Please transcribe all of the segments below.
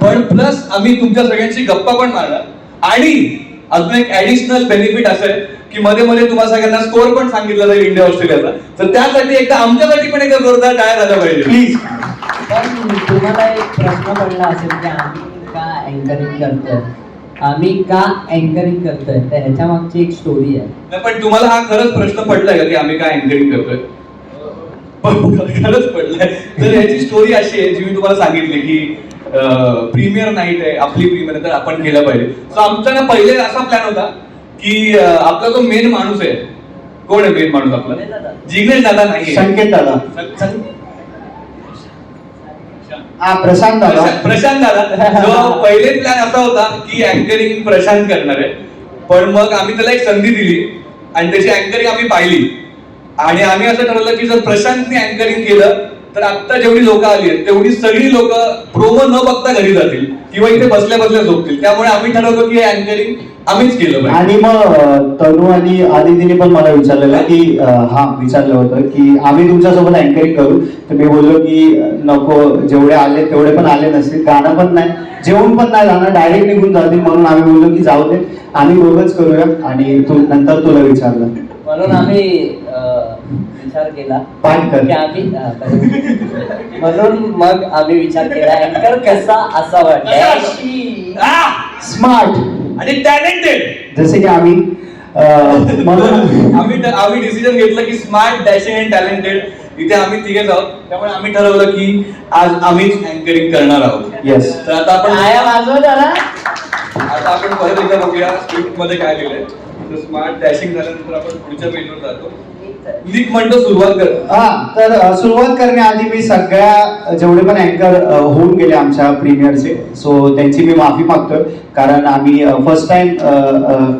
पण प्लस आम्ही तुमच्या सगळ्यांची गप्पा पण मारणार. आणि अजून एक ऍडिशनल बेनिफिट असं आहे की मध्ये मध्ये तुम्हाला सगळ्यांना स्कोर पण सांगितलं जाईल इंडिया ऑस्ट्रेलियाचा तर त्यासाठी एकदा आमच्यासाठी पण एकदा जोरदार टाळ्या झाल्या पाहिजे. प्लीज पण तुम्हाला एक प्रश्न पडला असेल की आम्ही का अँकरिंग करतोय? आम्ही का अँकरिंग करतोय? तर ह्याच्या मागची एक स्टोरी आहे. पण तुम्हाला हा खरंच प्रश्न पडलाय का की आम्ही काय अँकरिंग करतोय? पण खरंच पडलाय. तर याची स्टोरी अशी आहे जी मी तुम्हाला सांगितली की प्रीमियर नाईट आहे आपली प्रीमियर तर आपण केलं पाहिजे. सो आमचा ना पहिले असा प्लॅन होता की आपला जो मेन माणूस आहे कोण आहे मेन माणूस आपला? जिग्नेश दादा नाहीये. संकेत दादा. हा प्रशांत दादा. प्रशांत प्रशांत दादा. जो पहिले प्लॅन असा होता की अँकरिंग प्रशांत करणार आहे. पण मग आम्ही त्याला एक संधी दिली आणि त्याची अँकरिंग आम्ही पाहिली. आणि आम्ही असं ठरवलं की जर प्रशांतने अँकरिंग केलं तर आता जेवढी लोक आली आहेत तेवढी सगळी लोक प्रोमो न बघता घरी जातील किंवा इथे बसल्या बसल्या झोपतील. त्यामुळे आम्ही ठरवलं की अँकरिंग आम्हीच केलं पाहिजे. आणि मग तनू आणि आदितीने पण मला विचारलेलं की हा विचारलं होतं की आम्ही तुमच्यासोबत अँकरिंग करू. तर मी बोललो की नको जेवढे आले तेवढे पण आले नसतील गाणं पण नाही जेवण पण नाही जाणार डायरेक्ट निघून जातील. म्हणून आम्ही बोललो की जाऊ दे. आम्ही दोघंच करूया आणि तू नंतर तुला विचारलं. म्हणून आम्ही विचार केला. की आम्ही. म्हणून मग आम्ही विचार केला अँकर कसा असावा डॅशी स्मार्ट आणि टॅलेंटेड जसे की आम्ही म्हणून आम्ही आम्ही डिसिजन घेतलं की स्मार्ट डॅशिंग अँड टॅलेंटेड इथे आम्ही तिघेच आहोत त्यामुळे आम्ही ठरवलं की आज आम्हीच अँकरिंग करणार आहोत. येस तर आता आपण आया वाजव जरा. आता आपण परत एकदा बघूया स्क्रिप्टमध्ये काय लिहिलंय. तर स्मार्ट डॅशिंग झाल्यानंतर आपण पुढच्या पेजवर जातो. लीक म्हणतो सुरुवात कर. हा तर सुरुवात करण्याआधी मी सगळ्या जेवढे पण अँकर होऊन गेले आमच्या प्रीमियरचे सो त्यांची मी माफी मागतोय. कारण आम्ही फर्स्ट टाइम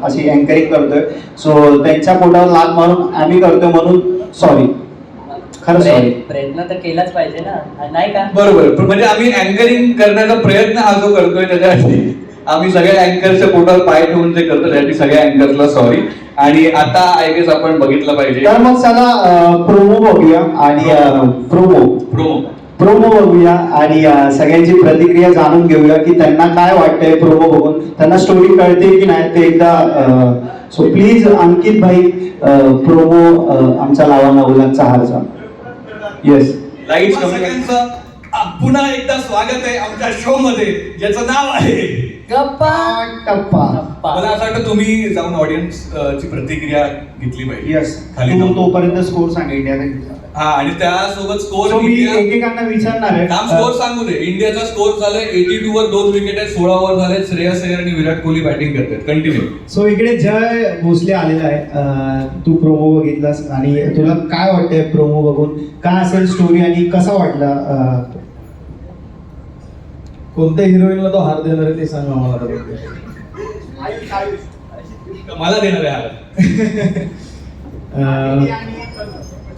अशी अँकरिंग करतोय. सो त्यांच्या पोटावर लात मारून आम्ही करतोय म्हणून सॉरी खरं सॉरी प्रयत्न तर केलाच पाहिजे ना. नाही का? बरोबर. पण म्हणजे आम्ही अँकरिंग करण्याचा प्रयत्न हा जो करतोय त्याच्यासाठी. आम्ही सगळ्या अँकरच्या पोटावर पाय ठेवून जे करतो त्यासाठी सगळ्या अँकर्सला सॉरी आणि आता आय गेस आपण बघितलं पाहिजे. तर मग चला प्रोमो बघूया आणि प्रोमो प्रोमो प्रोमो बघूया आणि सगळ्यांची प्रतिक्रिया जाणून घेऊया की त्यांना काय वाटतंय प्रोमो बघून. त्यांना स्टोरी कळते की नाही ते एकदा सो प्लीज अंकित भाई प्रोमो आमचा लावा नवलाचा हारचा. येस लाइट पुन्हा एकदा स्वागत आहे आमच्या शो मध्ये ज्याचं नाव आहे गप्पा. टप्पा. मला असं वाटतं तुम्ही जाऊन ऑडियन्स ची प्रतिक्रिया घेतली पाहिजे. येस खाली तू जाऊन. तोपर्यंत स्कोर सांग इंडियाने हा आणि त्यासोबत स्कोर So मी एकेकांना विचारणार आहे. काम स्कोर सांगू दे. इंडियाचा स्कोर झालाय एटी टू वर दोन विकेट आहेत सोळा ओव्हर झाले श्रेयस अय्यर आणि विराट कोहली बॅटिंग करतात. कंटिन्यू सो इकडे जय भोसले आलेला आहे. अं, तू प्रोमो बघितलास आणि तुला काय वाटतंय प्रोमो बघून? काय असेल स्टोरी आणि कसा वाटला अं, कोणत्या हिरोईनला तो हार देणार आहे ते सांग आम्हाला. मला देणार आहे हार.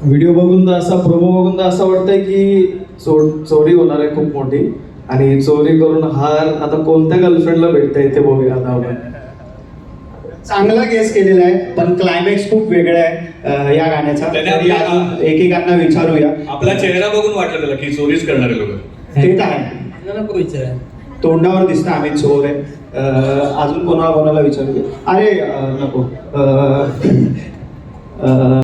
व्हिडिओ बघून तर असा प्रोमो बघून तर असं वाटतंय की चो- चोरी होणार आहे खूप मोठी. आणि चोरी करून हार आता कोणत्या गर्लफ्रेंडला भेटतंय ते बघूया आता आपण. चांगला गेस केलेला आहे पण क्लायमॅक्स खूप वेगळा आहे या गाण्याचा. एकेकांना विचारूया. आपला चेहरा बघून वाटलं त्याला की चोरीच करणारे लोक. ते तर आहे. नको तोंडावर दिसतं आम्ही चोर आहे. अं, अजून कोणाला कोणाला विचारू? अरे नको. अं, अं,